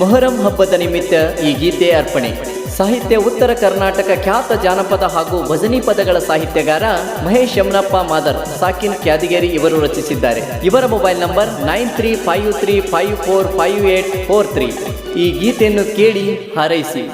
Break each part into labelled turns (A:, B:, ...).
A: ಮೊಹರಂ ಹಬ್ಬದ ನಿಮಿತ್ತ ಈ ಗೀತೆ ಅರ್ಪಣೆ. ಸಾಹಿತ್ಯ ಉತ್ತರ ಕರ್ನಾಟಕ ಖ್ಯಾತ ಜಾನಪದ ಹಾಗೂ ಭಜನಿ ಪದಗಳ ಸಾಹಿತ್ಯಗಾರ ಮಹೇಶ್ ಯಮನಪ್ಪ ಮಾದರ್, ಸಾಕಿನ್ ಕ್ಯಾದಿಗೇರಿ ಇವರು ರಚಿಸಿದ್ದಾರೆ. ಇವರ mobile number nine three five three five four five eight four three. ಈ ಗೀತೆಯನ್ನು ಕೇಳಿ ಹಾರೈಸಿ.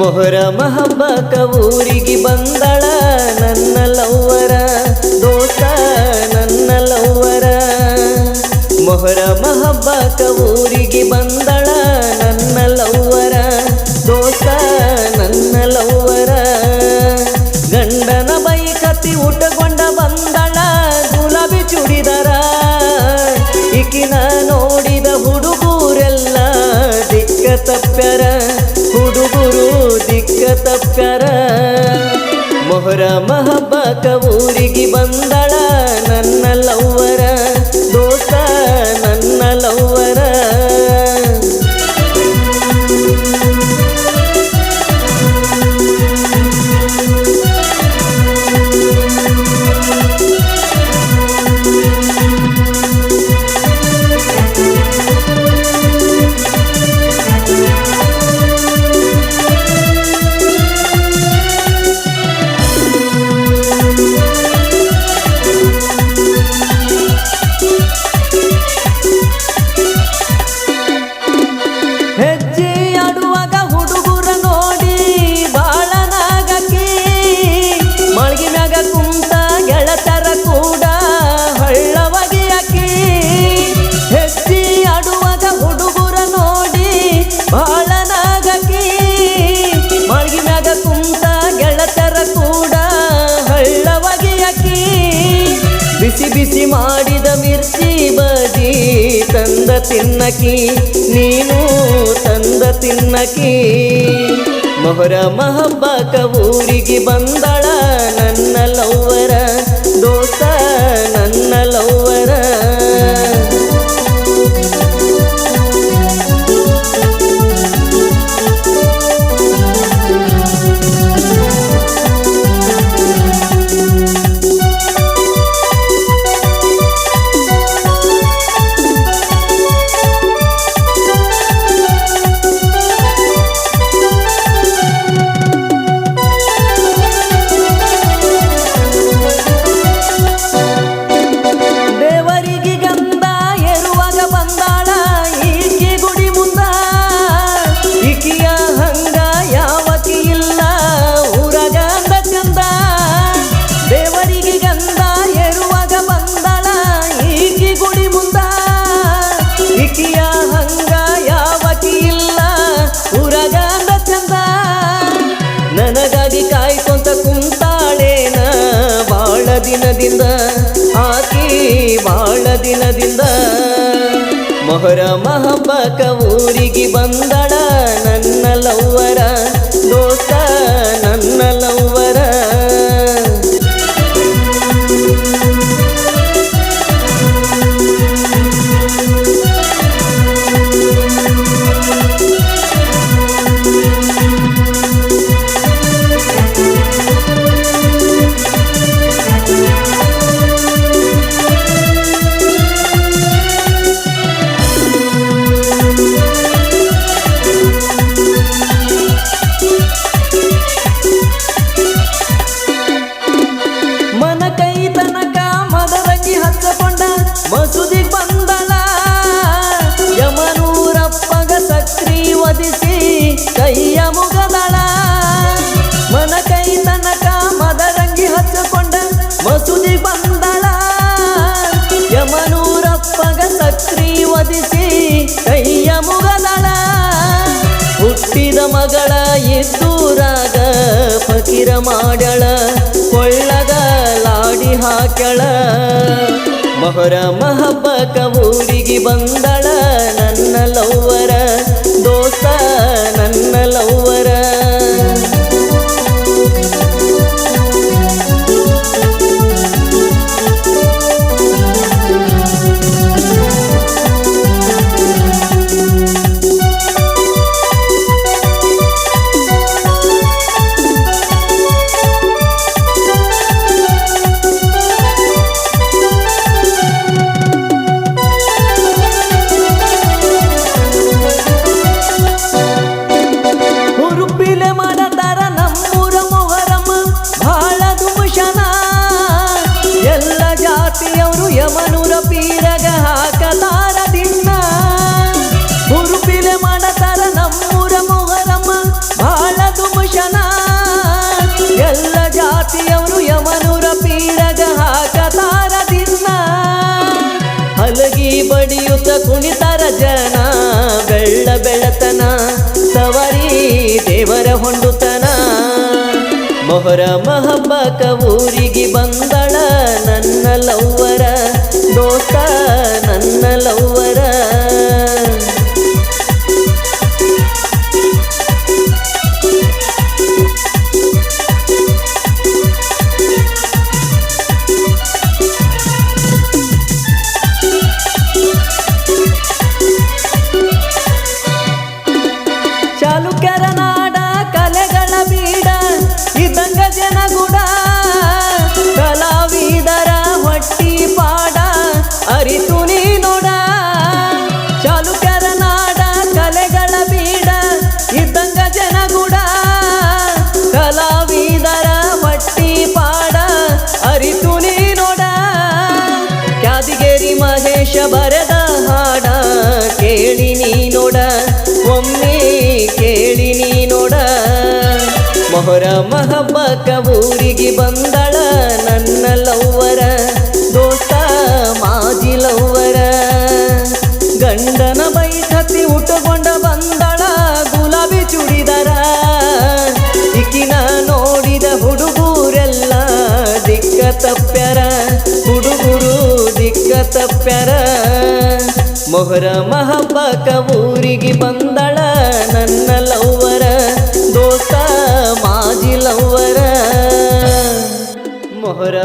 A: ಮೊಹರಮ ಮಹಬ್ಬ ಊರಿಗೆ ಬಂದಳ ನನ್ನ ಲವ್ವರ ದೋಸ ನನ್ನ ಲವ್ವರ. ಮೊಹರ ಮಹಬ್ಬ ಊರಿಗೆ ಬಂದಳ ನನ್ನ ಲವ್ವರ ದೋಸ ನನ್ನ ಲವ್ವರ. ಗಂಡನ ಬೈಕತ್ತಿ ಊಟಗೊಂಡ ಬಂದಳ, ಗುಲಾಬಿ ಚುಡಿದರ. ಈಕಿನ ನೋಡಿದ ಹುಡುಗೂರೆಲ್ಲ ದಿಕ್ಕ ದಿಕ್ಕ ತಪ್ಪ್ಯಾರ ಮೊಹರ ಮಹಬ್ಬಕ ಊರಿಗೆ ಬಂದಳ ನನ್ನ ಲವ್ವರ. ಹೆಜ್ಜೆ ಆಡುವಾಗ ಹುಡುಗುರ ನೋಡಿ ಬಾಳನಾಗಕಿ ಮಳ್ಗಿ ಮ್ಯಾಗ ಕುಂತ ಗೆಳತರ ಕೂಡ ಹಳ್ಳವಾಗಿ ಆಕಿ ಹೆಜ್ಜೆ ಆಡುವಾಗ ಹುಡುಗುರ ನೋಡಿ ಬಾಳನಾಗಕಿ ಮಳ್ಗಿ ಮ್ಯಾಗ ಕುಂತ ಗೆಳತರ ಕೂಡ ಹಳ್ಳವಾಗಿ ಆಕಿ ಬಿಸಿ ಬಿಸಿ ಬಜಿ ತಂದ ತಿನ್ನಕಿ ನೀನು ತಂದ ತಿನ್ನಕಿ. ಮೊಹರ ಮಹಬ್ಬಕ ಊರಿಗೆ ಬಂದಳ ನನ್ನ ಲವ್ವರ ದಿನದಿಂದ ಆಕೆ ಬಾಳ ದಿನದಿಂದ. ಮೊಹರ ಮಹಬ್ಬಕ ಊರಿಗೆ ಬಂದಳ ನನ್ನ ಲವ್ವರ ದೋಸ್ತ ನನ್ನ ಲವ್ವರ ಕೈಯ ಮುಗದಳ, ಹುಟ್ಟಿದ ಮಗಳ ಎದ್ದೂರಾಗ ಫಕೀರ ಮಾಡಳ ಕೊಳ್ಳಗ ಲಾಡಿ ಹಾಕಳ ಮೊಹರ ಮಹಬ್ಬಕ ಊರಿಗೆ ಬಂದಳ, ನನ್ನ ನನ್ನ ಕುಣಿತಾರ ಜನ, ಬೆಳ್ಳ ಬೆಳತನ, ಸವರಿ ದೇವರ ಹೊಂಡುತನ. ಮೊಹರ ಮಹಬ್ಬಕ ಊರಿಗೆ ಬಂದಳ, ನನ್ನ ಲವ್ವರ ದೋಸ್ತ, ನನ್ನ ಲವ್ವರ ಮೊಹರ ಮಹಬ್ಬಕ ಊರಿಗೆ ಬಂದಳ ನನ್ನ ಲವ್ವರ, ದೋಸ್ತ, ಮಾಜಿ ಲವ್ವರ. ಗಂಡನ ಬೈಸತಿ ಉಟ್ಟುಕೊಂಡ ಬಂದಳ, ಗುಲಾಬಿ ಚುಡಿದರ. ಇಕಿನ ನೋಡಿದ ಹುಡುಗೂರೆಲ್ಲ ದಿಕ್ಕ ತಪ್ಪ್ಯಾರ, ಹುಡುಗುರು ದಿಕ್ಕ ತಪ್ಪ್ಯಾರ. ಮೊಹರ ಮಹಬ್ಬಕ ಊರಿಗೆ ಬಂದಳ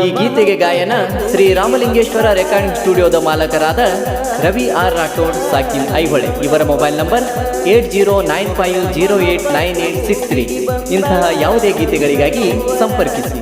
A: ಈ ಗೀತೆಗೆ ಗಾಯನ ಶ್ರೀ ರಾಮಲಿಂಗೇಶ್ವರ ರೆಕಾರ್ಡಿಂಗ್ ಸ್ಟುಡಿಯೋದ ಮಾಲಕರಾದ ರವಿ ಆರ್ ರಾಠೋಡ್ ಸಾಕಿನ್ ಐಹೊಳೆ. ಇವರ mobile number eight zero nine five zero eight nine eight six three. ಇಂತಹ ಯಾವುದೇ ಗೀತೆಗಳಿಗಾಗಿ ಸಂಪರ್ಕಿಸಿ.